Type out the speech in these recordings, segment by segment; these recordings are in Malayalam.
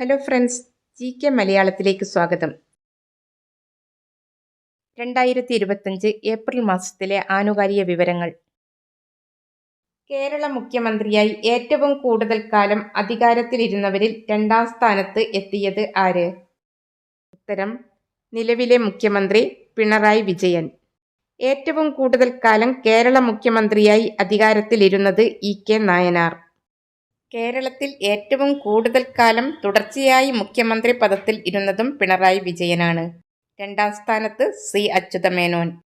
ഹലോ ഫ്രണ്ട്സ് ജി കെ മലയാളത്തിലേക്ക് സ്വാഗതം. രണ്ടായിരത്തി ഇരുപത്തഞ്ച് ഏപ്രിൽ മാസത്തിലെ ആനുകാലിക വിവരങ്ങൾ. കേരള മുഖ്യമന്ത്രിയായി ഏറ്റവും കൂടുതൽ കാലം അധികാരത്തിലിരുന്നവരിൽ രണ്ടാം സ്ഥാനത്ത് എത്തിയത് ആര്? ഉത്തരം നിലവിലെ മുഖ്യമന്ത്രി പിണറായി വിജയൻ. ഏറ്റവും കൂടുതൽ കാലം കേരള മുഖ്യമന്ത്രിയായി അധികാരത്തിലിരുന്നത് ഇ കെ നായനാർ. കേരളത്തിൽ ഏറ്റവും കൂടുതൽ കാലം തുടർച്ചയായി മുഖ്യമന്ത്രി പദത്തിൽ ഇരുന്നതും പിണറായി വിജയനാണ്. രണ്ടാം സ്ഥാനത്ത് സി അച്യുതമേനോൻ.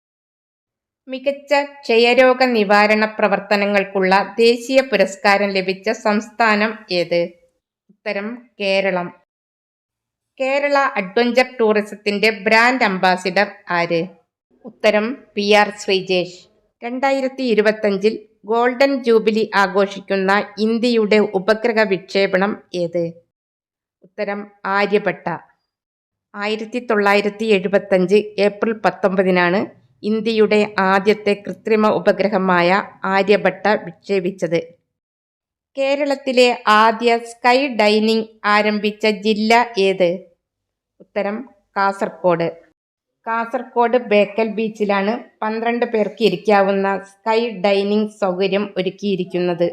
മികച്ച ക്ഷയരോഗ നിവാരണ പ്രവർത്തനങ്ങൾക്കുള്ള ദേശീയ പുരസ്കാരം ലഭിച്ച സംസ്ഥാനം ഏത്? ഉത്തരം കേരളം. കേരള അഡ്വഞ്ചർ ടൂറിസത്തിന്റെ ബ്രാൻഡ് അംബാസിഡർ ആര്? ഉത്തരം പി ആർ ശ്രീജേഷ്. രണ്ടായിരത്തി ഇരുപത്തഞ്ചിൽ ഗോൾഡൻ ജൂബിലി ആഘോഷിക്കുന്ന ഇന്ത്യയുടെ ഉപഗ്രഹ വിക്ഷേപണം ഏത്? ഉത്തരം ആര്യഭട്ട. ആയിരത്തി തൊള്ളായിരത്തി എഴുപത്തഞ്ച് ഏപ്രിൽ പത്തൊമ്പതിനാണ് ഇന്ത്യയുടെ ആദ്യത്തെ കൃത്രിമ ഉപഗ്രഹമായ ആര്യഭട്ട വിക്ഷേപിച്ചത്. കേരളത്തിലെ ആദ്യ സ്കൈ ഡൈനിങ് ആരംഭിച്ച ജില്ല ഏത്? ഉത്തരം കാസർഗോഡ് കാസർഗോഡ് ബേക്കൽ ബീച്ചിലാണ് പന്ത്രണ്ട് പേർക്ക് ഇരിക്കാവുന്ന സ്കൈ ഡൈനിങ് സൗകര്യം ഒരുക്കിയിരിക്കുന്നത്.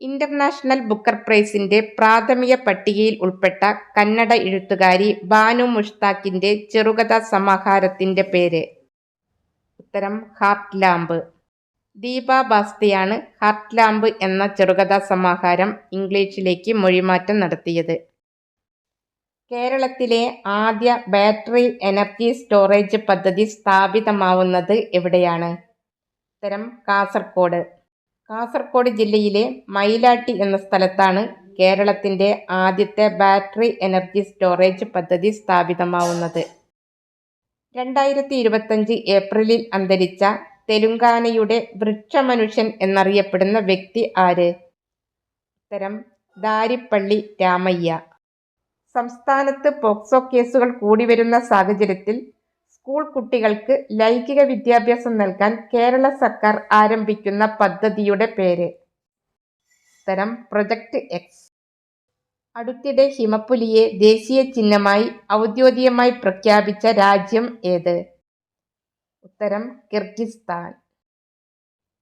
ഇന്റർനാഷണൽ ബുക്കർ പ്രൈസിന്റെ പ്രാഥമിക പട്ടികയിൽ ഉൾപ്പെട്ട കന്നഡ എഴുത്തുകാരി ബാനു മുഷ്താഖിന്റെ ചെറുകഥാ സമാഹാരത്തിന്റെ പേര്. ഉത്തരം ഹാർട്ട് ലാമ്പ്. ദീപ ബാസ്തിയാണ് ഹാർട്ട് ലാമ്പ് എന്ന ചെറുകഥാ സമാഹാരം ഇംഗ്ലീഷിലേക്ക് മൊഴിമാറ്റം നടത്തിയത്. കേരളത്തിലെ ആദ്യ ബാറ്ററി എനർജി സ്റ്റോറേജ് പദ്ധതി സ്ഥാപിതമാവുന്നത് എവിടെയാണ്? ഉത്തരം കാസർഗോഡ് കാസർഗോഡ് ജില്ലയിലെ മയിലാട്ടി എന്ന സ്ഥലത്താണ് കേരളത്തിന്റെ ആദ്യത്തെ ബാറ്ററി എനർജി സ്റ്റോറേജ് പദ്ധതി സ്ഥാപിതമാവുന്നത്. രണ്ടായിരത്തി ഇരുപത്തഞ്ച് ഏപ്രിലിൽ അന്തരിച്ച തെലുങ്കാനയുടെ വൃക്ഷമനുഷ്യൻ എന്നറിയപ്പെടുന്ന വ്യക്തി ആര്? ഉത്തരം ദാരിപ്പള്ളി രാമയ്യ. സംസ്ഥാനത്ത് പോക്സോ കേസുകൾ കൂടി വരുന്ന സാഹചര്യത്തിൽ സ്കൂൾ കുട്ടികൾക്ക് ലൈംഗിക വിദ്യാഭ്യാസം നൽകാൻ കേരള സർക്കാർ ആരംഭിക്കുന്ന പദ്ധതിയുടെ പേര്. ഉത്തരം പ്രൊജക്ട് എക്സ് അടുത്തിടെ ഹിമപ്പുലിയെ ദേശീയ ചിഹ്നമായി ഔദ്യോഗികമായി പ്രഖ്യാപിച്ച രാജ്യം ഏത്? ഉത്തരം കിർഗിസ്ഥാൻ.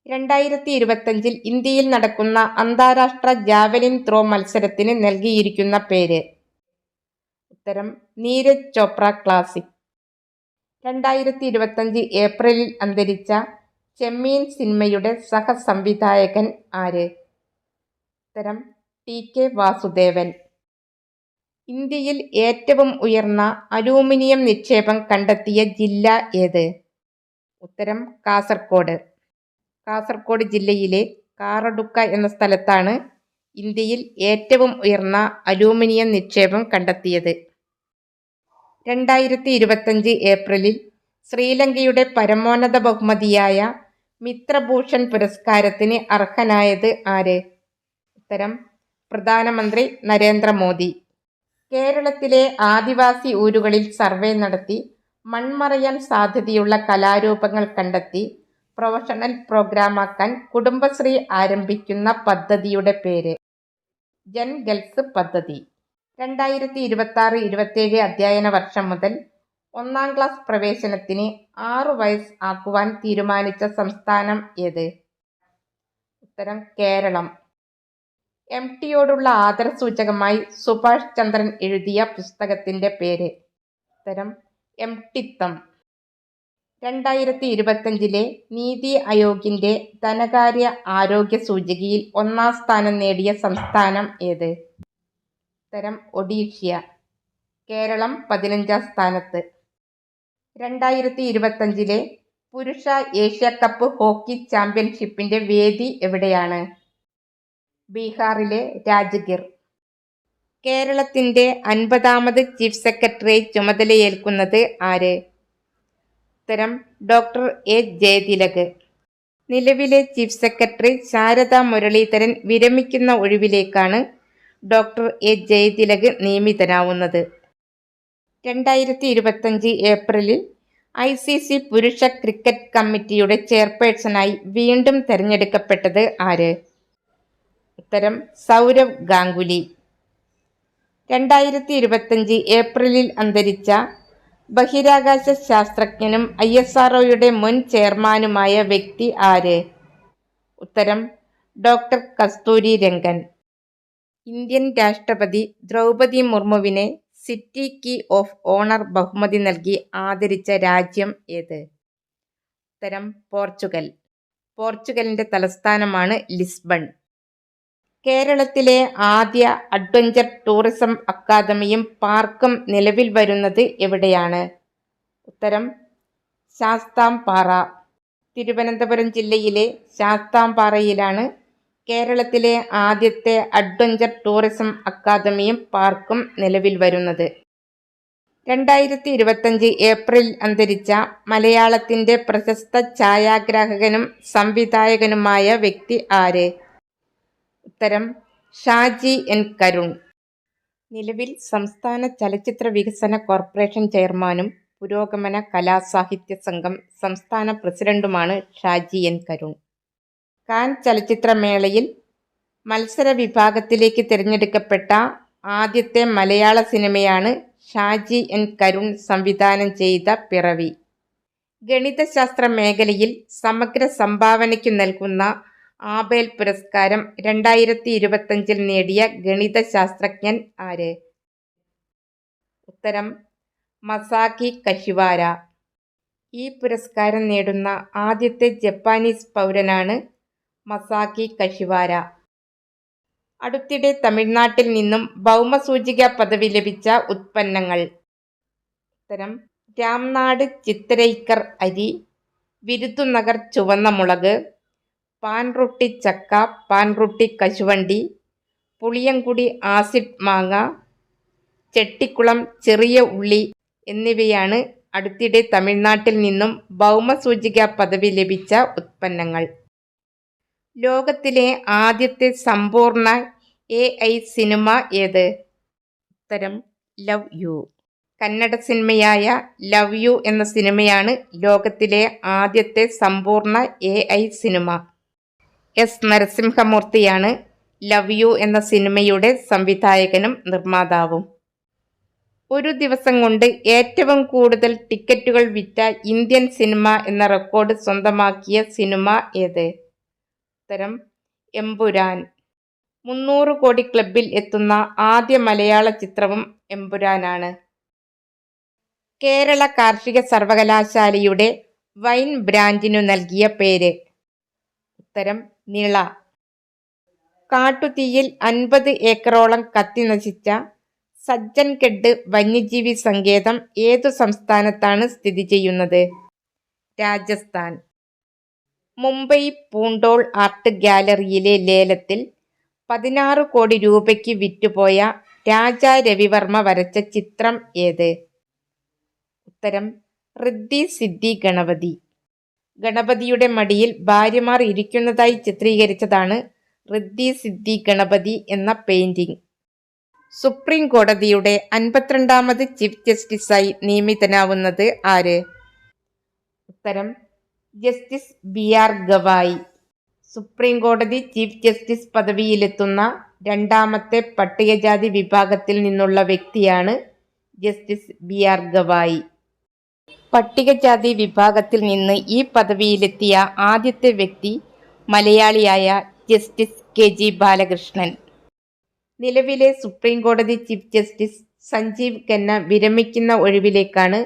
രണ്ടായിരത്തി ഇരുപത്തഞ്ചിൽ ഇന്ത്യയിൽ നടക്കുന്ന അന്താരാഷ്ട്ര ജാവലിൻ ത്രോ മത്സരത്തിന് നൽകിയിരിക്കുന്ന പേര്. ഉത്തരം നീരജ് ചോപ്ര ക്ലാസിക്. രണ്ടായിരത്തി ഇരുപത്തഞ്ച് ഏപ്രിലിൽ അന്തരിച്ച ചെമ്മീൻ സിനിമയുടെ സഹസംവിധായകൻ ആര്? ഉത്തരം ടി കെ വാസുദേവൻ. ഇന്ത്യയിൽ ഏറ്റവും ഉയർന്ന അലൂമിനിയം നിക്ഷേപം കണ്ടെത്തിയ ജില്ല ഏത്? ഉത്തരം കാസർഗോഡ് കാസർഗോഡ് ജില്ലയിലെ കാറടുക്ക എന്ന സ്ഥലത്താണ് ഇന്ത്യയിൽ ഏറ്റവും ഉയർന്ന അലൂമിനിയം നിക്ഷേപം കണ്ടെത്തിയത്. രണ്ടായിരത്തി ഇരുപത്തഞ്ച് ഏപ്രിലിൽ ശ്രീലങ്കയുടെ പരമോന്നത ബഹുമതിയായ മിത്രഭൂഷൺ പുരസ്കാരത്തിന് അർഹനായത് ആര്? ഉത്തരം പ്രധാനമന്ത്രി നരേന്ദ്രമോദി. കേരളത്തിലെ ആദിവാസി ഊരുകളിൽ സർവേ നടത്തി മൺമറയാൻ സാധ്യതയുള്ള കലാരൂപങ്ങൾ കണ്ടെത്തി പ്രൊഫഷണൽ പ്രോഗ്രാമാക്കാൻ കുടുംബശ്രീ ആരംഭിക്കുന്ന പദ്ധതിയുടെ പേര് ജൻ ഗൾസ് പദ്ധതി. രണ്ടായിരത്തി ഇരുപത്തി ആറ് ഇരുപത്തേഴ് അധ്യയന വർഷം മുതൽ ഒന്നാം ക്ലാസ് പ്രവേശനത്തിന് ആറ് വയസ്സ് ആക്കുവാൻ തീരുമാനിച്ച സംസ്ഥാനം ഏത്? ഉത്തരം കേരളം. എം ടിയോടുള്ള ആദരസൂചകമായി സുഭാഷ് ചന്ദ്രൻ എഴുതിയ പുസ്തകത്തിന്റെ പേര്. ഉത്തരം എം ടിത്തം രണ്ടായിരത്തി ഇരുപത്തഞ്ചിലെ നീതി ആയോഗിന്റെ ധനകാര്യ ആരോഗ്യ സൂചികയിൽ ഒന്നാം സ്ഥാനം നേടിയ സംസ്ഥാനം ഏത്? ഉത്തരം ഒഡീഷ്യ കേരളം പതിനഞ്ചാം സ്ഥാനത്ത്. രണ്ടായിരത്തി ഇരുപത്തഞ്ചിലെ പുരുഷ ഏഷ്യ കപ്പ് ഹോക്കി ചാമ്പ്യൻഷിപ്പിന്റെ വേദി എവിടെയാണ്? ബീഹാറിലെ രാജ്ഗിർ. കേരളത്തിന്റെ അൻപതാമത് ചീഫ് സെക്രട്ടറി ചുമതലയേൽക്കുന്നത് ആര്? ഉത്തരം ഡോക്ടർ എ. ജയതിലക്. നിലവിലെ ചീഫ് സെക്രട്ടറി ശാരദ മുരളീധരൻ വിരമിക്കുന്ന ഒഴിവിലേക്കാണ് ഡോക്ടർ എ ജയതിലക് നിയമിതനാവുന്നത്. രണ്ടായിരത്തി ഇരുപത്തഞ്ച് ഏപ്രിലിൽ ഐ സി സി പുരുഷ ക്രിക്കറ്റ് കമ്മിറ്റിയുടെ ചെയർപേഴ്സണായി വീണ്ടും തിരഞ്ഞെടുക്കപ്പെട്ടത് ആര്? ഉത്തരം സൗരവ് ഗാംഗുലി. രണ്ടായിരത്തി ഇരുപത്തഞ്ച് ഏപ്രിലിൽ അന്തരിച്ച ബഹിരാകാശ ശാസ്ത്രജ്ഞനും ഐ എസ് ആർഒയുടെ മുൻ ചെയർമാനുമായ വ്യക്തി ആര്? ഉത്തരം ഡോക്ടർ കസ്തൂരി രംഗൻ. ഇന്ത്യൻ രാഷ്ട്രപതി ദ്രൗപതി മുർമുവിനെ സിറ്റി കീ ഓഫ് ഓണർ ബഹുമതി നൽകി ആദരിച്ച രാജ്യം ഏത്? ഉത്തരം പോർച്ചുഗൽ. പോർച്ചുഗലിന്റെ തലസ്ഥാനമാണ് ലിസ്ബൺ. കേരളത്തിലെ ആദ്യ അഡ്വഞ്ചർ ടൂറിസം അക്കാദമിയും പാർക്കും നിലവിൽ വരുന്നത് എവിടെയാണ്? ഉത്തരം ശാസ്താംപാറ. തിരുവനന്തപുരം ജില്ലയിലെ ശാസ്താംപാറയിലാണ് കേരളത്തിലെ ആദ്യത്തെ അഡ്വഞ്ചർ ടൂറിസം അക്കാദമിയും പാർക്കും നിലവിൽ വരുന്നത്. രണ്ടായിരത്തി ഇരുപത്തഞ്ച് ഏപ്രിൽ അന്തരിച്ച മലയാളത്തിന്റെ പ്രശസ്ത ഛായാഗ്രാഹകനും സംവിധായകനുമായ വ്യക്തി ആര്? ഉത്തരം ഷാജി എൻ കരുൺ. നിലവിൽ സംസ്ഥാന ചലച്ചിത്ര വികസന കോർപ്പറേഷൻ ചെയർമാനും പുരോഗമന കലാസാഹിത്യ സംഘം സംസ്ഥാന പ്രസിഡന്റുമാണ് ഷാജി എൻ കരുൺ. കാൻ ചലച്ചിത്രമേളയിൽ മത്സര വിഭാഗത്തിലേക്ക് തിരഞ്ഞെടുക്കപ്പെട്ട ആദ്യത്തെ മലയാള സിനിമയാണ് ഷാജി എൻ കരുൺ സംവിധാനം ചെയ്ത പിറവി. ഗണിതശാസ്ത്ര മേഖലയിൽ സമഗ്ര സംഭാവനയ്ക്കു നൽകുന്ന ആബേൽ പുരസ്കാരം രണ്ടായിരത്തി ഇരുപത്തഞ്ചിൽ നേടിയ ഗണിതശാസ്ത്രജ്ഞൻ ആര്? ഉത്തരം മസാക്കി കശിവാര ഈ പുരസ്കാരം നേടുന്ന ആദ്യത്തെ ജപ്പാനീസ് പൗരനാണ് മസാക്കി കശിവാര. അടുത്തിടെ തമിഴ്നാട്ടിൽ നിന്നും ഭൗമസൂചിക പദവി ലഭിച്ച ഉത്പന്നങ്ങൾ. ഉത്തരം രാംനാട് ചിത്തരൈക്കർ അരി വിരുത്തുനഗർ ചുവന്ന മുളക് പാൻറൊട്ടി ചക്ക പാൻറൊട്ടി കശുവണ്ടി പുളിയങ്കുടി ആസിഡ് മാങ്ങ ചെട്ടിക്കുളം ചെറിയ ഉള്ളി എന്നിവയാണ് അടുത്തിടെ തമിഴ്നാട്ടിൽ നിന്നും ഭൗമസൂചിക പദവി ലഭിച്ച ഉത്പന്നങ്ങൾ. ലോകത്തിലെ ആദ്യത്തെ സമ്പൂർണ എ ഐ സിനിമ ഏത്? ഉത്തരം ലവ് യു. കന്നഡ സിനിമയായ ലവ് യു എന്ന സിനിമയാണ് ലോകത്തിലെ ആദ്യത്തെ സമ്പൂർണ എ ഐ സിനിമ. എസ് നരസിംഹമൂർത്തിയാണ് ലവ് യു എന്ന സിനിമയുടെ സംവിധായകനും നിർമ്മാതാവും. ഒരു ദിവസം കൊണ്ട് ഏറ്റവും കൂടുതൽ ടിക്കറ്റുകൾ വിറ്റ ഇന്ത്യൻ സിനിമ എന്ന റെക്കോർഡ് സ്വന്തമാക്കിയ സിനിമ ഏത്? ഉത്തരം എമ്പുരാൻ. മുന്നൂറ് കോടി ക്ലബിൽ എത്തുന്ന ആദ്യ മലയാള ചിത്രവും എമ്പുരാനാണ്. കേരള കാർഷിക സർവകലാശാലയുടെ വൈൻ ബ്രാൻഡിനു നൽകിയ പേര്. ഉത്തരം നിള. കാട്ടുതീയിൽ അൻപത് ഏക്കറോളം കത്തി നശിച്ച സജ്ജൻകെഡ് വന്യജീവി സങ്കേതം ഏതു സംസ്ഥാനത്താണ് സ്ഥിതി ചെയ്യുന്നത്? രാജസ്ഥാൻ. മുംബൈ പൂണ്ടോൾ ആർട്ട് ഗാലറിയിലെ ലേലത്തിൽ പതിനാറ് കോടി രൂപയ്ക്ക് വിറ്റുപോയ രാജ രവിവർമ്മ വരച്ച ചിത്രം ഏത്? ഉത്തരം റിദ്ധി സിദ്ധി ഗണപതി. ഗണപതിയുടെ മടിയിൽ ഭാര്യമാർ ഇരിക്കുന്നതായി ചിത്രീകരിച്ചതാണ് റിദ്ധി സിദ്ധി ഗണപതി എന്ന പെയിന്റിംഗ്. സുപ്രീം കോടതിയുടെ അൻപത്തിരണ്ടാമത് ചീഫ് ജസ്റ്റിസായി നിയമിതനാവുന്നത് ആര്? ഉത്തരം justice B R Gavai. Supreme കോടതി ചീഫ് ജസ്റ്റിസ് പദവിയിലെത്തുന്ന രണ്ടാമത്തെ പട്ടികജാതി വിഭാഗത്തിൽ നിന്നുള്ള വ്യക്തിയാണ് ജസ്റ്റിസ് ബി ആർ ഗവായി. പട്ടികജാതി വിഭാഗത്തിൽ നിന്ന് ഈ പദവിയിലെത്തിയ ആദ്യത്തെ വ്യക്തി മലയാളിയായ ജസ്റ്റിസ് കെ ജി ബാലകൃഷ്ണൻ. നിലവിലെ സുപ്രീം കോടതി ചീഫ് ജസ്റ്റിസ് സഞ്ജീവ് ഖന്ന വിരമിക്കുന്ന ഒഴിവിലേക്കാണ്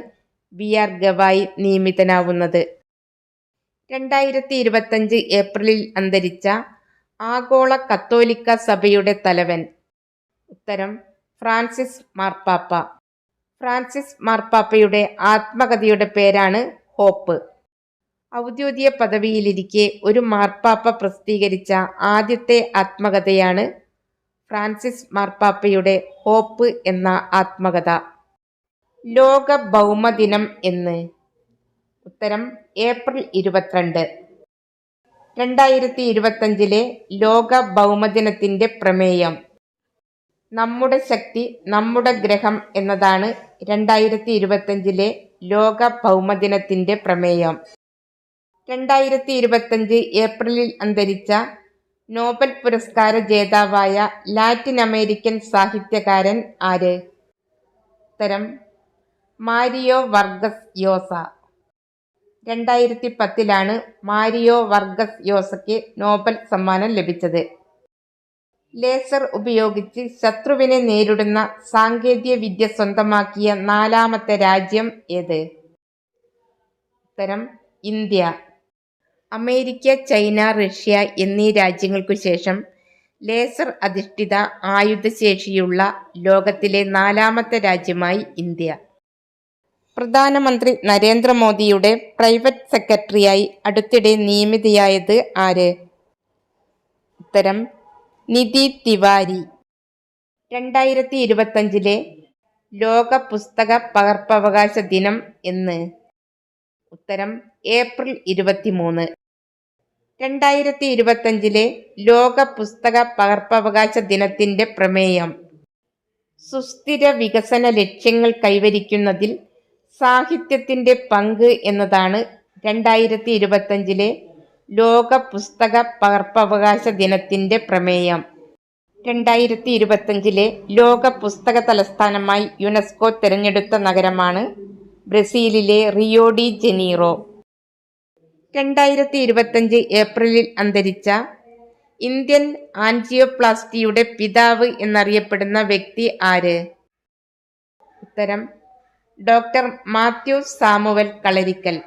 ബി ആർ ഗവായി നിയമിതനാവുന്നത്. രണ്ടായിരത്തി ഇരുപത്തഞ്ച് ഏപ്രിലിൽ അന്തരിച്ച ആഗോള കത്തോലിക്ക സഭയുടെ തലവൻ. ഉത്തരം ഫ്രാൻസിസ് മാർപ്പാപ്പ. ഫ്രാൻസിസ് മാർപ്പാപ്പയുടെ ആത്മകഥയുടെ പേരാണ് ഹോപ്പ്. ഔദ്യോഗിക പദവിയിലിരിക്കെ ഒരു മാർപ്പാപ്പ പ്രസിദ്ധീകരിച്ച ആദ്യത്തെ ആത്മകഥയാണ് ഫ്രാൻസിസ് മാർപ്പാപ്പയുടെ ഹോപ്പ് എന്ന ആത്മകഥ. ലോക ഭൗമദിനം എന്ന്. ഉത്തരം ഏപ്രിൽ ഇരുപത്തിരണ്ട്. രണ്ടായിരത്തി ഇരുപത്തഞ്ചിലെ ലോക ഭൗമദിനത്തിന്റെ പ്രമേയം. നമ്മുടെ ശക്തി നമ്മുടെ ഗ്രഹം എന്നതാണ് രണ്ടായിരത്തി ഇരുപത്തഞ്ചിലെ ലോക ഭൗമദിനത്തിന്റെ പ്രമേയം. രണ്ടായിരത്തി ഇരുപത്തഞ്ച് ഏപ്രിലിൽ അന്തരിച്ച നോബൽ പുരസ്കാര ജേതാവായ ലാറ്റിൻ അമേരിക്കൻ സാഹിത്യകാരൻ ആര്? ഉത്തരം മാരിയോ വർഗസ് യോസ. രണ്ടായിരത്തി പത്തിലാണ് മാരിയോ വർഗസ് യോസയ്ക്ക് നോബൽ സമ്മാനം ലഭിച്ചത്. ലേസർ ഉപയോഗിച്ച് ശത്രുവിനെ നേരിടുന്ന സാങ്കേതിക വിദ്യ സ്വന്തമാക്കിയ നാലാമത്തെ രാജ്യം ഏത്? ഉത്തരം ഇന്ത്യ. അമേരിക്ക ചൈന റഷ്യ എന്നീ രാജ്യങ്ങൾക്കു ശേഷം ലേസർ അധിഷ്ഠിത ആയുധശേഷിയുള്ള ലോകത്തിലെ നാലാമത്തെ രാജ്യമായി ഇന്ത്യ. പ്രധാനമന്ത്രി നരേന്ദ്രമോദിയുടെ പ്രൈവറ്റ് സെക്രട്ടറിയായി അടുത്തിടെ നിയമിതയായത് ആര്? ഉത്തരം നിധി തിവാരി. രണ്ടായിരത്തി ഇരുപത്തഞ്ചിലെ ലോക പുസ്തക പകർപ്പവകാശ ദിനം എന്ന്. ഉത്തരം ഏപ്രിൽ ഇരുപത്തിമൂന്ന്. രണ്ടായിരത്തി ഇരുപത്തഞ്ചിലെ ലോക പുസ്തക പകർപ്പവകാശ ദിനത്തിന്റെ പ്രമേയം. സുസ്ഥിര വികസന ലക്ഷ്യങ്ങൾ കൈവരിക്കുന്നതിൽ സാഹിത്യത്തിന്റെ പങ്ക് എന്നതാണ് രണ്ടായിരത്തി ഇരുപത്തഞ്ചിലെ ലോക പുസ്തക പകർപ്പവകാശ ദിനത്തിന്റെ പ്രമേയം. രണ്ടായിരത്തി ഇരുപത്തഞ്ചിലെ ലോക പുസ്തക തലസ്ഥാനമായി യുനെസ്കോ തിരഞ്ഞെടുത്ത നഗരമാണ് ബ്രസീലിലെ റിയോ ഡി ജനീറോ. രണ്ടായിരത്തി ഇരുപത്തഞ്ച് ഏപ്രിലിൽ അന്തരിച്ച ഇന്ത്യൻ ആൻജിയോപ്ലാസ്റ്റിയുടെ പിതാവ് എന്നറിയപ്പെടുന്ന വ്യക്തി ആര്? ഉത്തരം ഡോക്ടർ മാത്യു സാമുവൽ കളരിക്കൽ.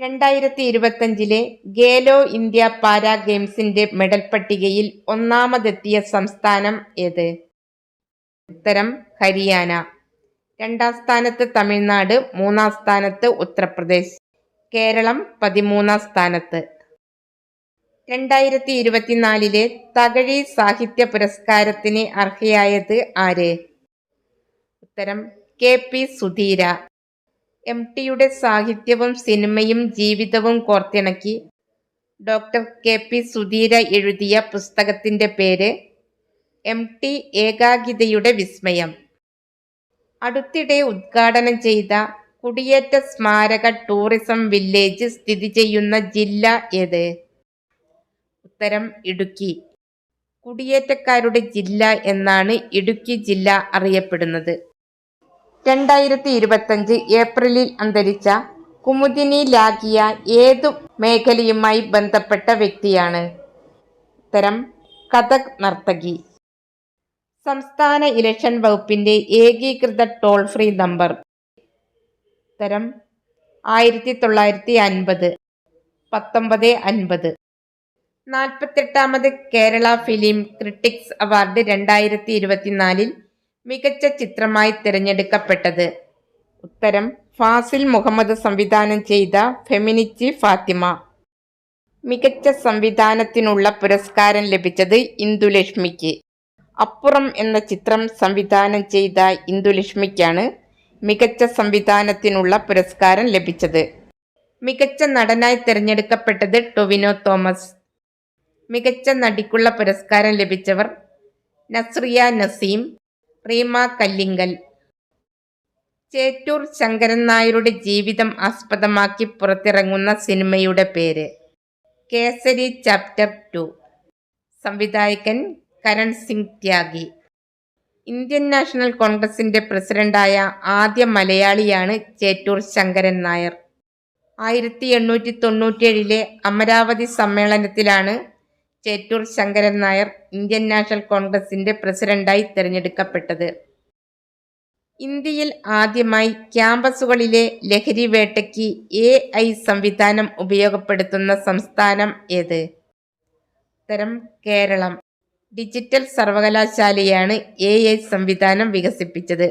രണ്ടായിരത്തി ഇരുപത്തഞ്ചിലെ ഗേലോ ഇന്ത്യ പാരാ ഗെയിംസിന്റെ മെഡൽ പട്ടികയിൽ ഒന്നാമതെത്തിയ സംസ്ഥാനം ഏത്? ഉത്തരം ഹരിയാന. രണ്ടാം സ്ഥാനത്ത് തമിഴ്നാട് മൂന്നാം സ്ഥാനത്ത് ഉത്തർപ്രദേശ്. കേരളം പതിമൂന്നാം സ്ഥാനത്ത്. രണ്ടായിരത്തി ഇരുപത്തിനാലിലെ തകഴി സാഹിത്യ പുരസ്കാരത്തിന് അർഹയായത് ആര്? ഉത്തരം കെ പി സുധീര. എം ടിയുടെ സാഹിത്യവും സിനിമയും ജീവിതവും കോർത്തിണക്കി ഡോക്ടർ കെ പി സുധീര എഴുതിയ പുസ്തകത്തിന്റെ പേര് എം ടി ഏകാഗ്രതയുടെ വിസ്മയം. അടുത്തിടെ ഉദ്ഘാടനം ചെയ്ത കുടിയേറ്റ സ്മാരക ടൂറിസം വില്ലേജ് സ്ഥിതി ചെയ്യുന്ന ജില്ല ഏത്? ഉത്തരം ഇടുക്കി. കുടിയേറ്റക്കാരുടെ ജില്ല എന്നാണ് ഇടുക്കി ജില്ല അറിയപ്പെടുന്നത്. രണ്ടായിരത്തി ഇരുപത്തഞ്ച് ഏപ്രിലിൽ അന്തരിച്ച കുമുദിനി ലാഗിയ ഏതു മേഖലയുമായി ബന്ധപ്പെട്ട വ്യക്തിയാണ്? ഉത്തരം കഥക് നർത്തകി. സംസ്ഥാന ഇലക്ഷൻ വകുപ്പിന്റെ ഏകീകൃത ടോൾ ഫ്രീ നമ്പർ. ഉത്തരം ആയിരത്തി തൊള്ളായിരത്തി അൻപത് പത്തൊമ്പത് അൻപത്. നാൽപ്പത്തെട്ടാമത് കേരള ഫിലിം ക്രിട്ടിക്സ് അവാർഡ് രണ്ടായിരത്തി ഇരുപത്തിനാലിൽ മികച്ച ചിത്രമായി തിരഞ്ഞെടുക്കപ്പെട്ടത്. ഉത്തരം ഫാസിൽ മുഹമ്മദ് സംവിധാനം ചെയ്ത ഫെമിനിച്ചി ഫാത്തിമ. മികച്ച സംവിധാനത്തിനുള്ള പുരസ്കാരം ലഭിച്ചത് ഇന്ദുലക്ഷ്മിക്ക്. അപ്പുറം എന്ന ചിത്രം സംവിധാനം ചെയ്ത ഇന്ദുലക്ഷ്മിക്കാണ് മികച്ച സംവിധാനത്തിനുള്ള പുരസ്കാരം ലഭിച്ചത്. മികച്ച നടനായി തിരഞ്ഞെടുക്കപ്പെട്ടത് ടൊവിനോ തോമസ്. മികച്ച നടിക്കുള്ള പുരസ്കാരം ലഭിച്ചവർ നസ്രിയ നസീം റീമ കല്ലിങ്കൽ. ചേറ്റൂർ ശങ്കരൻ നായരുടെ ജീവിതം ആസ്പദമാക്കി പുറത്തിറങ്ങുന്ന സിനിമയുടെ പേര്. Kesari chapter two. സംവിധായകൻ കരൺ സിംഗ് ത്യാഗി. ഇന്ത്യൻ നാഷണൽ കോൺഗ്രസിന്റെ പ്രസിഡന്റായ ആദ്യ മലയാളിയാണ് ചേറ്റൂർ ശങ്കരൻ നായർ. ആയിരത്തി എണ്ണൂറ്റി തൊണ്ണൂറ്റിയേഴിലെ അമരാവതി സമ്മേളനത്തിലാണ് ചേറ്റൂർ ശങ്കരൻ നായർ ഇന്ത്യൻ നാഷണൽ കോൺഗ്രസിന്റെ പ്രസിഡന്റായി തിരഞ്ഞെടുക്കപ്പെട്ടത്. ഇന്ത്യയിൽ ആദ്യമായി ക്യാമ്പസുകളിലെ ലഹരി വേട്ടയ്ക്ക് എ ഐ സംവിധാനം ഉപയോഗപ്പെടുത്തുന്ന സംസ്ഥാനം ഏത്? ഉത്തരം കേരളം. ഡിജിറ്റൽ സർവകലാശാലയാണ് എ ഐ സംവിധാനം വികസിപ്പിച്ചത്.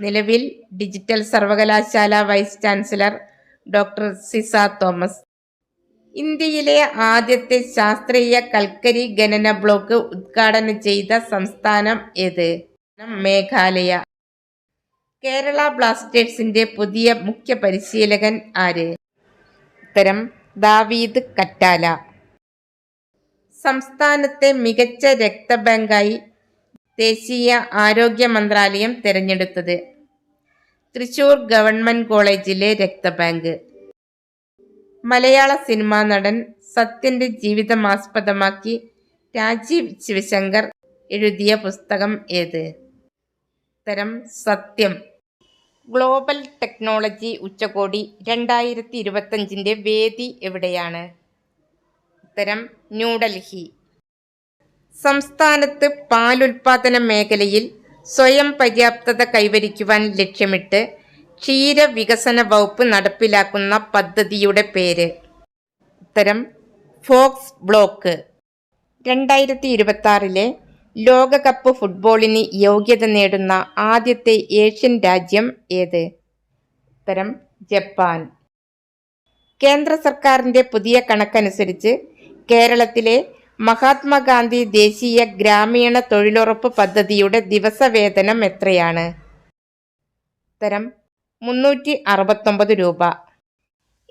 നിലവിൽ ഡിജിറ്റൽ സർവകലാശാല vice chancellor doctor Ciza Thomas. ഇന്ത്യയിലെ ആദ്യത്തെ ശാസ്ത്രീയ കൽക്കരി ഖനന ബ്ലോക്ക് ഉദ്ഘാടനം ചെയ്ത സംസ്ഥാനം ഏത്? മേഘാലയ. കേരള ബ്ലാസ്റ്റേഴ്സിന്റെ പുതിയ മുഖ്യ പരിശീലകൻ ആര്? ഉത്തരം ദാവീദ് കറ്റാല. സംസ്ഥാനത്തെ മികച്ച രക്തബാങ്കായി ദേശീയ ആരോഗ്യ മന്ത്രാലയം തിരഞ്ഞെടുത്തത്. തൃശൂർ ഗവൺമെന്റ് കോളേജിലെ രക്തബാങ്ക്. മലയാള സിനിമാ നടൻ സത്യന്റെ ജീവിതം ആസ്പദമാക്കി രാജീവ് ശിവശങ്കർ എഴുതിയ പുസ്തകം ഏത്? ഉത്തരം സത്യം. ഗ്ലോബൽ ടെക്നോളജി ഉച്ചകോടി രണ്ടായിരത്തി ഇരുപത്തഞ്ചിന്റെ വേദി എവിടെയാണ്? ഉത്തരം ന്യൂഡൽഹി. സംസ്ഥാനത്ത് പാലുൽപാദന മേഖലയിൽ സ്വയം പര്യാപ്തത കൈവരിക്കുവാൻ ലക്ഷ്യമിട്ട് ക്ഷീരവികസന വകുപ്പ് നടപ്പിലാക്കുന്ന പദ്ധതിയുടെ പേര്. ഉത്തരം ഫോക്സ് ബ്ലോക്ക്. രണ്ടായിരത്തി ഇരുപത്തി ലോകകപ്പ് ഫുട്ബോളിന് യോഗ്യത നേടുന്ന ആദ്യത്തെ ഏഷ്യൻ രാജ്യം ഏത്? ഉത്തരം ജപ്പാൻ. കേന്ദ്ര സർക്കാരിന്റെ പുതിയ കണക്കനുസരിച്ച് കേരളത്തിലെ മഹാത്മാഗാന്ധി ദേശീയ ഗ്രാമീണ തൊഴിലുറപ്പ് പദ്ധതിയുടെ ദിവസവേതനം എത്രയാണ്? ഉത്തരം മുന്നൂറ്റി അറുപത്തൊമ്പത് രൂപ.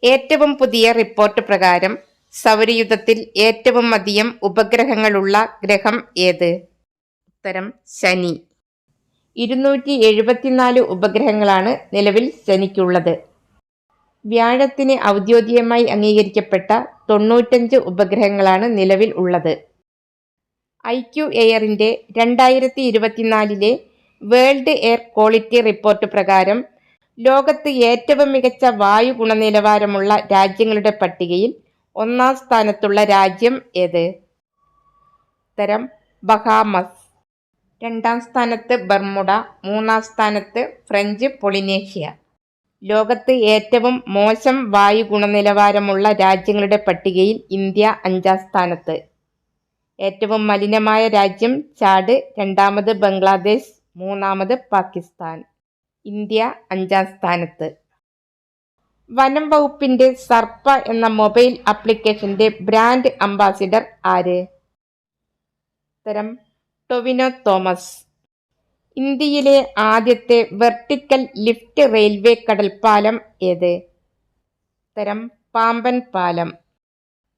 ഏറ്റവും പുതിയ റിപ്പോർട്ട് പ്രകാരം സൗരയുധത്തിൽ ഏറ്റവും അധികം ഉപഗ്രഹങ്ങളുള്ള ഗ്രഹം ഏത്? ഉത്തരം ശനി. ഇരുന്നൂറ്റി എഴുപത്തിനാല് ഉപഗ്രഹങ്ങളാണ് നിലവിൽ ശനിക്കുള്ളത്. വ്യാഴത്തിന് ഔദ്യോഗികമായി അംഗീകരിക്കപ്പെട്ട തൊണ്ണൂറ്റഞ്ച് ഉപഗ്രഹങ്ങളാണ് നിലവിൽ ഉള്ളത്. ഐ ക്യു എയറിന്റെ രണ്ടായിരത്തി ഇരുപത്തിനാലിലെ വേൾഡ് എയർ ക്വാളിറ്റി റിപ്പോർട്ട് പ്രകാരം ലോകത്ത് ഏറ്റവും മികച്ച വായു ഗുണനിലവാരമുള്ള രാജ്യങ്ങളുടെ പട്ടികയിൽ ഒന്നാം സ്ഥാനത്തുള്ള രാജ്യം ഏത്? ഉത്തരം ബഹാമസ്. രണ്ടാം സ്ഥാനത്ത് ബർമുഡ മൂന്നാം സ്ഥാനത്ത് ഫ്രഞ്ച് പൊളിനേഷ്യ. ലോകത്ത് ഏറ്റവും മോശം വായു ഗുണനിലവാരമുള്ള രാജ്യങ്ങളുടെ പട്ടികയിൽ ഇന്ത്യ അഞ്ചാം സ്ഥാനത്ത്. ഏറ്റവും മലിനമായ രാജ്യം ചാഡ് രണ്ടാമത് ബംഗ്ലാദേശ് മൂന്നാമത് പാകിസ്ഥാൻ. ഇന്ത്യ അഞ്ചാം സ്ഥാനത്ത്. വനം വകുപ്പിന്റെ സർപ്പ എന്ന മൊബൈൽ ആപ്ലിക്കേഷന്റെ ബ്രാൻഡ് അംബാസിഡർ ആര്? ഉത്തരം ടൊവിനോ തോമസ്. ഇന്ത്യയിലെ ആദ്യത്തെ വെർട്ടിക്കൽ ലിഫ്റ്റ് റെയിൽവേ കടൽപ്പാലം ഏത്? ഉത്തരം പാമ്പൻ പാലം.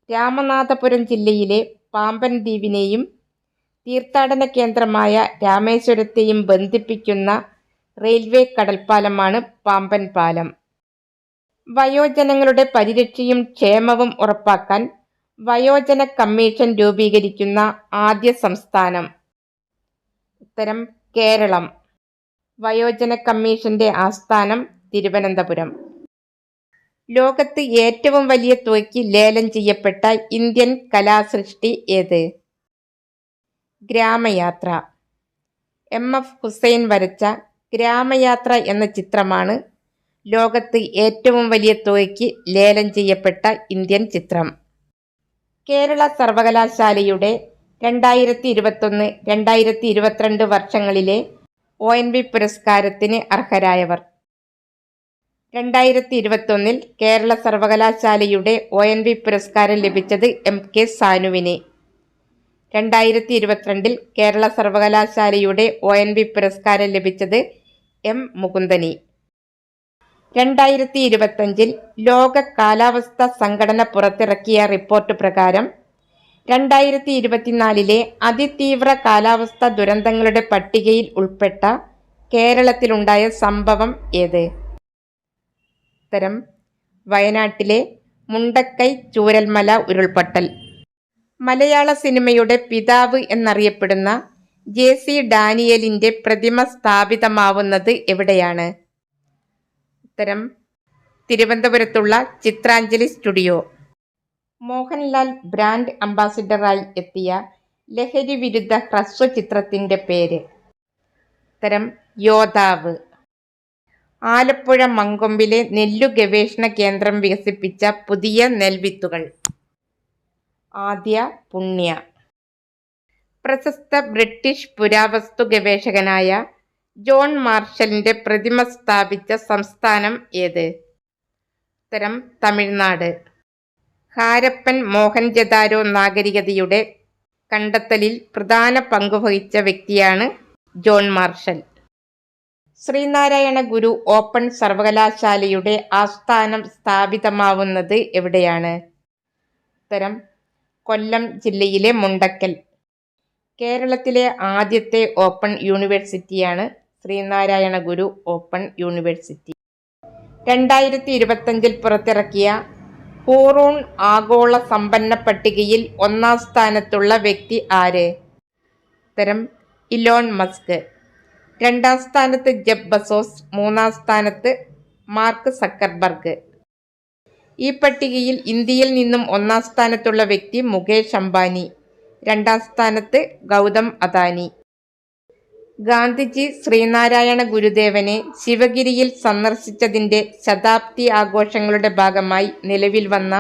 രാമനാഥപുരം ജില്ലയിലെ പാമ്പൻ ദ്വീപിനെയും തീർത്ഥാടന കേന്ദ്രമായ രാമേശ്വരത്തെയും ബന്ധിപ്പിക്കുന്ന റെയിൽവേ കടൽപ്പാലമാണ് പാമ്പൻ പാലം. വയോജനങ്ങളുടെ പരിരക്ഷയും ക്ഷേമവും ഉറപ്പാക്കാൻ വയോജന കമ്മീഷൻ രൂപീകരിക്കുന്ന ആദ്യ സംസ്ഥാനം ഉത്തരം കേരളം. വയോജന കമ്മീഷന്റെ ആസ്ഥാനം തിരുവനന്തപുരം. ലോകത്ത് ഏറ്റവും വലിയ തുകയ്ക്ക് ലേലം ചെയ്യപ്പെട്ട ഇന്ത്യൻ കലാസൃഷ്ടി ഏത്? ഗ്രാമയാത്ര. എം. എഫ്. ഹുസൈൻ വരച്ച ഗ്രാമയാത്ര എന്ന ചിത്രമാണ് ലോകത്ത് ഏറ്റവും വലിയ തുകയ്ക്ക് ലേലം ചെയ്യപ്പെട്ട ഇന്ത്യൻ ചിത്രം. കേരള സർവകലാശാലയുടെ രണ്ടായിരത്തി ഇരുപത്തൊന്ന് രണ്ടായിരത്തി ഇരുപത്തിരണ്ട് വർഷങ്ങളിലെ ഒ എൻ വി പുരസ്കാരത്തിന് അർഹരായവർ. രണ്ടായിരത്തി ഇരുപത്തൊന്നിൽ കേരള സർവകലാശാലയുടെ ഒ എൻ വി പുരസ്കാരം ലഭിച്ചത് എം കെ സാനുവിന്. രണ്ടായിരത്തി ഇരുപത്തിരണ്ടിൽ കേരള സർവകലാശാലയുടെ ഒ എൻ വി പുരസ്കാരം ലഭിച്ചത് എം. മുകുന്ദനി. രണ്ടായിരത്തി ഇരുപത്തഞ്ചിൽ ലോക കാലാവസ്ഥ സംഘടന പുറത്തിറക്കിയ റിപ്പോർട്ട് പ്രകാരം രണ്ടായിരത്തി ഇരുപത്തിനാലിലെ അതിതീവ്ര കാലാവസ്ഥ ദുരന്തങ്ങളുടെ പട്ടികയിൽ ഉൾപ്പെട്ട കേരളത്തിലുണ്ടായ സംഭവം ഏത്? ഉത്തരം വയനാട്ടിലെ മുണ്ടക്കൈ ചൂരൽമല ഉരുൾപൊട്ടൽ. മലയാള സിനിമയുടെ പിതാവ് എന്നറിയപ്പെടുന്ന ജെ സി ഡാനിയലിന്റെ പ്രതിമ സ്ഥാപിതമാവുന്നത് എവിടെയാണ്? ഉത്തരം തിരുവനന്തപുരത്തുള്ള ചിത്രാഞ്ജലി സ്റ്റുഡിയോ. മോഹൻലാൽ ബ്രാൻഡ് അംബാസിഡറായി എത്തിയ ലഹരി വിരുദ്ധ ഹ്രസ്വ ചിത്രത്തിന്റെ പേര്. ഉത്തരം യോദ്ധാവ്. ആലപ്പുഴ മങ്കൊമ്പിലെ നെല്ലു ഗവേഷണ കേന്ദ്രം വികസിപ്പിച്ച പുതിയ നെൽവിത്തുകൾ. ആദ്യ പുണ്യ. പ്രശസ്ത ബ്രിട്ടീഷ് പുരാവസ്തു ഗവേഷകനായ ജോൺ മാർഷലിന്റെ പ്രതിമ സ്ഥാപിച്ച സംസ്ഥാനം ഏത്? ഉത്തരം തമിഴ്നാട്. ഹാരപ്പൻ മോഹൻജദാരോ നാഗരികതയുടെ കണ്ടെത്തലിൽ പ്രധാന പങ്കുവഹിച്ച വ്യക്തിയാണ് John Marshall. Sreenarayana Guru open സർവകലാശാലയുടെ ആസ്ഥാനം സ്ഥാപിതമാവുന്നത് എവിടെയാണ്? ഉത്തരം കൊല്ലം ജില്ലയിലെ മുണ്ടക്കൽ. കേരളത്തിലെ ആദ്യത്തെ ഓപ്പൺ യൂണിവേഴ്സിറ്റിയാണ് ശ്രീനാരായണ ഗുരു ഓപ്പൺ യൂണിവേഴ്സിറ്റി. രണ്ടായിരത്തി ഇരുപത്തഞ്ചിൽ പുറത്തിറക്കിയ ഹൂറൂൺ ആഗോള സമ്പന്ന പട്ടികയിൽ ഒന്നാം സ്ഥാനത്തുള്ള വ്യക്തി ആര്? ഉത്തരം ഇലോൺ മസ്ക്. രണ്ടാം സ്ഥാനത്ത് ജെബ് ബസോസ് മൂന്നാം സ്ഥാനത്ത് മാർക്ക് സക്കർബർഗ്. ഈ പട്ടികയിൽ ഇന്ത്യയിൽ നിന്നും ഒന്നാം സ്ഥാനത്തുള്ള വ്യക്തി മുകേഷ് അംബാനി. രണ്ടാം സ്ഥാനത്ത് ഗൗതം അദാനി. ഗാന്ധിജി ശ്രീനാരായണ ഗുരുദേവനെ ശിവഗിരിയിൽ സന്ദർശിച്ചതിന്റെ ശതാബ്ദി ആഘോഷങ്ങളുടെ ഭാഗമായി നിലവിൽ വന്ന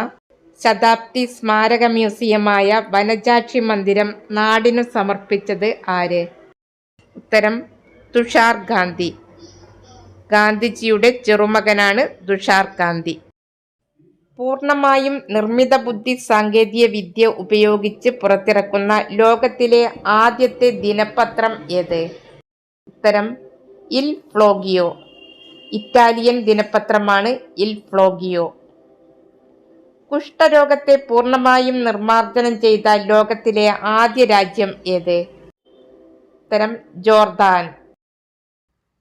ശതാബ്ദി സ്മാരക മ്യൂസിയമായ വനജാക്ഷി മന്ദിരം നാടിനു സമർപ്പിച്ചത് ആര്? ഉത്തരം തുഷാർ ഗാന്ധി. ഗാന്ധിജിയുടെ ചെറുമകനാണ് തുഷാർ ഗാന്ധി. പൂർണമായും നിർമ്മിത ബുദ്ധി സാങ്കേതിക വിദ്യ ഉപയോഗിച്ച് പുറത്തിറക്കുന്ന ലോകത്തിലെ ആദ്യത്തെ ദിനപത്രം ഏത്? ഉത്തരം ഇൽ ഫ്ലോഗിയോ. ഇറ്റാലിയൻ ദിനപത്രമാണ് ഇൽ ഫ്ലോഗിയോ. കുഷ്ഠരോഗത്തെ പൂർണമായും നിർമാർജനം ചെയ്ത ലോകത്തിലെ ആദ്യ രാജ്യം ഏത്? ഉത്തരം ജോർദാൻ.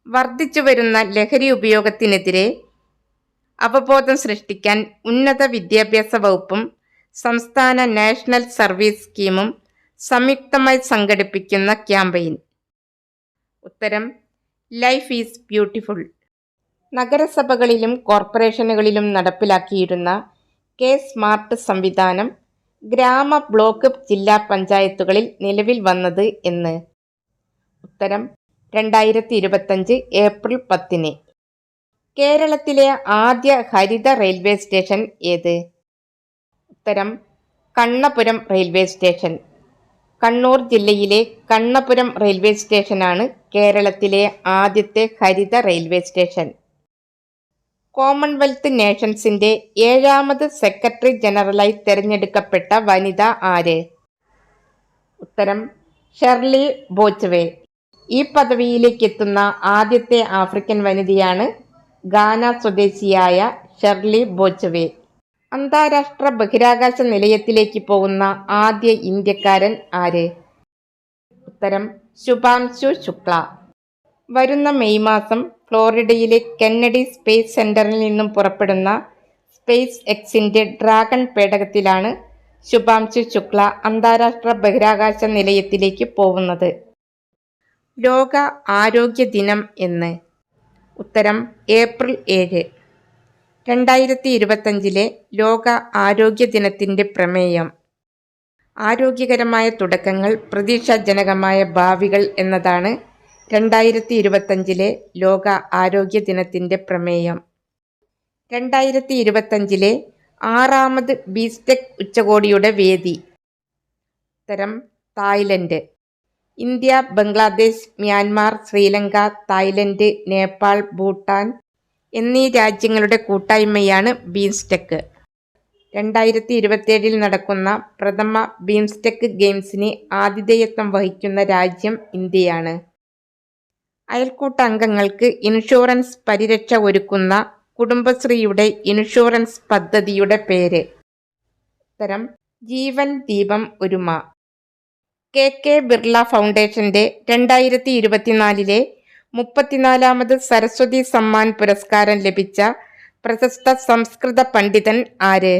വർദ്ധിച്ചു വരുന്ന ലഹരി ഉപയോഗത്തിനെതിരെ അവബോധം സൃഷ്ടിക്കാൻ ഉന്നത വിദ്യാഭ്യാസ വകുപ്പും സംസ്ഥാന നാഷണൽ സർവീസ് സ്കീമും സംയുക്തമായി സംഘടിപ്പിക്കുന്ന ക്യാമ്പയിൻ. ഉത്തരം ലൈഫ് ഈസ് ബ്യൂട്ടിഫുൾ. നഗരസഭകളിലും കോർപ്പറേഷനുകളിലും നടപ്പിലാക്കിയിരുന്ന കെ സ്മാർട്ട് സംവിധാനം ഗ്രാമ ബ്ലോക്ക് ജില്ലാ പഞ്ചായത്തുകളിൽ നിലവിൽ വന്നത് എന്ന്. ഉത്തരം രണ്ടായിരത്തി ഇരുപത്തഞ്ച് ഏപ്രിൽ പത്തിന്. കേരളത്തിലെ ആദ്യ ഹരിത റെയിൽവേ സ്റ്റേഷൻ ഏത്? ഉത്തരം കണ്ണപുരം റെയിൽവേ സ്റ്റേഷൻ. കണ്ണൂർ ജില്ലയിലെ കണ്ണപുരം റെയിൽവേ സ്റ്റേഷനാണ് കേരളത്തിലെ ആദ്യത്തെ ഹരിത റെയിൽവേ സ്റ്റേഷൻ. കോമൺവെൽത്ത് നേഷൻസിന്റെ ഏഴാമത് സെക്രട്ടറി ജനറലായി തിരഞ്ഞെടുക്കപ്പെട്ട വനിത ആര്? ഉത്തരം ഷെർലി ബോച്ച്വേ. ഈ പദവിയിലേക്ക് എത്തുന്ന ആദ്യത്തെ ആഫ്രിക്കൻ വനിതയാണ് ഗാന സ്വദേശിയായ ഷെർലി ബോച്ചവേ. അന്താരാഷ്ട്ര ബഹിരാകാശ നിലയത്തിലേക്ക് പോകുന്ന ആദ്യ ഇന്ത്യക്കാരൻ ആര്? ഉത്തരം ശുഭാംശു ശുക്ല. വരുന്ന മെയ് മാസം ഫ്ലോറിഡയിലെ കെന്നഡി സ്പേസ് സെന്ററിൽ നിന്നും പുറപ്പെടുന്ന സ്പേസ് എക്സിന്റെ ഡ്രാഗൺ പേടകത്തിലാണ് ശുഭാംശു ശുക്ല അന്താരാഷ്ട്ര ബഹിരാകാശ നിലയത്തിലേക്ക് പോകുന്നത്. ലോക ആരോഗ്യ ദിനം എന്ന്. ഉത്തരം ഏപ്രിൽ ഏഴ്. രണ്ടായിരത്തി ഇരുപത്തഞ്ചിലെ ലോക ആരോഗ്യ ദിനത്തിന്റെ പ്രമേയം. ആരോഗ്യകരമായ തുടക്കങ്ങൾ പ്രതീക്ഷാജനകമായ ഭാവികൾ എന്നതാണ് രണ്ടായിരത്തി ഇരുപത്തഞ്ചിലെ ലോക ആരോഗ്യ ദിനത്തിന്റെ പ്രമേയം. രണ്ടായിരത്തി ഇരുപത്തഞ്ചിലെ ആറാമത് ബീസ്റ്റെക് ഉച്ചകോടിയുടെ വേദി. ഉത്തരം Thailand. India Bangladesh Myanmar Sri Lanka Thailand Nepal Bhutan എന്നീ രാജ്യങ്ങളുടെ കൂട്ടായ്മയാണ് ബീംസ്റ്റെക്ക്. രണ്ടായിരത്തി ഇരുപത്തിയേഴിൽ നടക്കുന്ന പ്രഥമ ബീംസ്റ്റെക് ഗെയിംസിന് ആതിഥേയത്വം വഹിക്കുന്ന രാജ്യം ഇന്ത്യയാണ്. അയൽക്കൂട്ട അംഗങ്ങൾക്ക് ഇൻഷുറൻസ് പരിരക്ഷ ഒരുക്കുന്ന കുടുംബശ്രീയുടെ ഇൻഷുറൻസ് പദ്ധതിയുടെ പേര്. ഉത്തരം ജീവൻ ദീപം ഒരുമ കെ കെ ബിർള ഫൗണ്ടേഷന്റെ രണ്ടായിരത്തി ഇരുപത്തിനാലിലെ മുപ്പത്തിനാലാമത് സരസ്വതി സമ്മാൻ പുരസ്കാരം ലഭിച്ച പ്രശസ്ത സംസ്കൃത പണ്ഡിതൻ ആര്?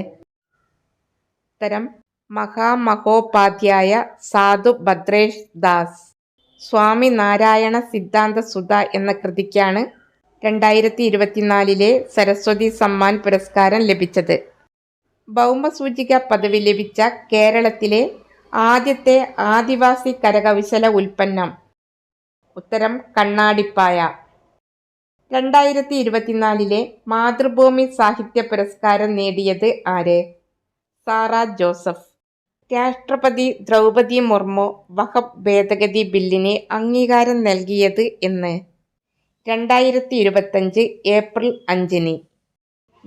ഉത്തരം മഹാമഹോപാധ്യായ സാധു ഭദ്രേഷ് ദാസ്. സ്വാമി നാരായണ സിദ്ധാന്ത സുധ എന്ന കൃതിക്കാണ് രണ്ടായിരത്തി ഇരുപത്തിനാലിലെ സരസ്വതി സമ്മാൻ പുരസ്കാരം ലഭിച്ചത്. ഭൗമസൂചിക പദവി ലഭിച്ച കേരളത്തിലെ ആദ്യത്തെ ആദിവാസി കരകൗശല ഉൽപ്പന്നം. ഉത്തരം കണ്ണാടിപ്പായ. രണ്ടായിരത്തി ഇരുപത്തിനാലിലെ മാതൃഭൂമി സാഹിത്യ പുരസ്കാരം നേടിയത് ആര്? Sarah Joseph. രാഷ്ട്രപതി ദ്രൗപതി മുർമു വഖബ് ഭേദഗതി ബില്ലിന് അംഗീകാരം നൽകിയത് എന്ന്. രണ്ടായിരത്തി ഇരുപത്തഞ്ച് ഏപ്രിൽ അഞ്ചിന്.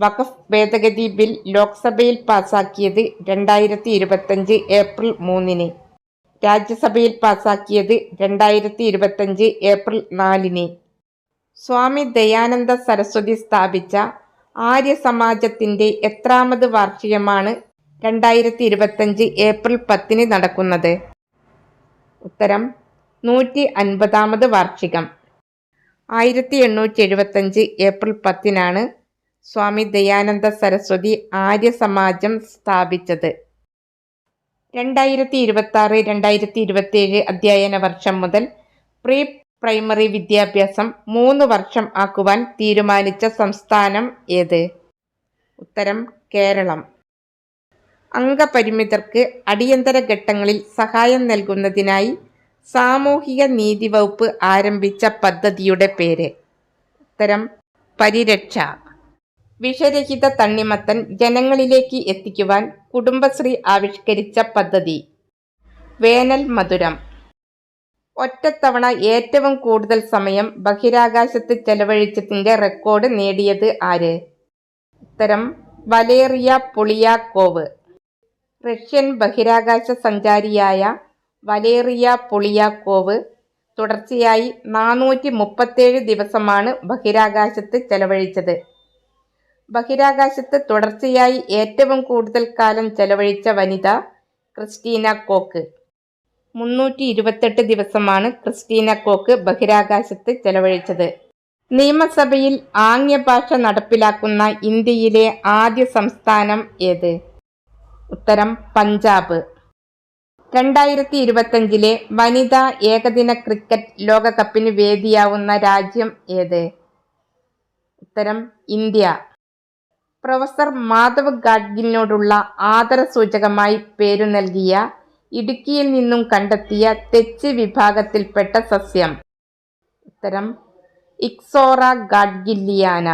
വഖഫ് ഭേദഗതി ബിൽ ലോക്സഭയിൽ പാസാക്കിയത് രണ്ടായിരത്തി ഇരുപത്തഞ്ച് ഏപ്രിൽ മൂന്നിന്. രാജ്യസഭയിൽ പാസാക്കിയത് രണ്ടായിരത്തി ഇരുപത്തഞ്ച് ഏപ്രിൽ നാലിന്. സ്വാമി ദയാനന്ദ സരസ്വതി സ്ഥാപിച്ച ആര്യ സമാജത്തിന്റെ എത്രാമത് വാർഷികമാണ് രണ്ടായിരത്തി ഇരുപത്തഞ്ച് ഏപ്രിൽ പത്തിന് നടക്കുന്നത്. ഉത്തരം നൂറ്റി അൻപതാമത് വാർഷികം. ആയിരത്തി എണ്ണൂറ്റി എഴുപത്തഞ്ച് ഏപ്രിൽ പത്തിനാണ് സ്വാമി ദയാനന്ദ സരസ്വതി ആര്യസമാജം സ്ഥാപിച്ചത്. രണ്ടായിരത്തി ഇരുപത്തി ആറ് രണ്ടായിരത്തി ഇരുപത്തിയേഴ് അധ്യയന വർഷം മുതൽ പ്രീ പ്രൈമറി വിദ്യാഭ്യാസം മൂന്ന് വർഷം ആക്കുവാൻ തീരുമാനിച്ച സംസ്ഥാനം ഏത്? ഉത്തരം കേരളം. അംഗപരിമിതർക്ക് അടിയന്തര ഘട്ടങ്ങളിൽ സഹായം നൽകുന്നതിനായി സാമൂഹിക നീതി വകുപ്പ് ആരംഭിച്ച പദ്ധതിയുടെ പേര്. ഉത്തരം പരിരക്ഷ. വിഷരഹിത തണ്ണിമത്തൻ ജനങ്ങളിലേക്ക് എത്തിക്കുവാൻ കുടുംബശ്രീ ആവിഷ്കരിച്ച പദ്ധതി. വേനൽ മധുരം. ഒറ്റത്തവണ ഏറ്റവും കൂടുതൽ സമയം ബഹിരാകാശത്ത് ചെലവഴിച്ചതിന്റെ റെക്കോർഡ് നേടിയത് ആര്? ഉത്തരം വലേറിയ പുളിയാക്കോവ്. റഷ്യൻ ബഹിരാകാശ സഞ്ചാരിയായ വലേറിയ പുളിയാക്കോവ് തുടർച്ചയായി നാനൂറ്റി മുപ്പത്തേഴ് ദിവസമാണ് ബഹിരാകാശത്ത് ചെലവഴിച്ചത്. ബഹിരാകാശത്ത് തുടർച്ചയായി ഏറ്റവും കൂടുതൽ കാലം ചെലവഴിച്ച വനിത ക്രിസ്റ്റീന കോക്ക്. മുന്നൂറ്റി ഇരുപത്തെട്ട് ദിവസമാണ് ക്രിസ്റ്റീന കോക്ക് ബഹിരാകാശത്ത് ചെലവഴിച്ചത്. നിയമസഭയിൽ ആംഗ്യഭാഷ നടപ്പിലാക്കുന്ന ഇന്ത്യയിലെ ആദ്യ സംസ്ഥാനം ഏത്? ഉത്തരം പഞ്ചാബ്. രണ്ടായിരത്തി ഇരുപത്തഞ്ചിലെ വനിതാ ഏകദിന ക്രിക്കറ്റ് ലോകകപ്പിന് വേദിയാവുന്ന രാജ്യം ഏത്? ഉത്തരം ഇന്ത്യ. പ്രൊഫസർ മാധവ് ഗാഡ്ഗിലിനോടുള്ള ആദരസൂചകമായി പേരു നൽകിയ ഇടുക്കിയിൽ നിന്നും കണ്ടെത്തിയ തെച്ച് വിഭാഗത്തിൽപ്പെട്ട സസ്യം. ഉത്തരം ഇക്സോറ ഗാഡ്ഗില്ലിയാന.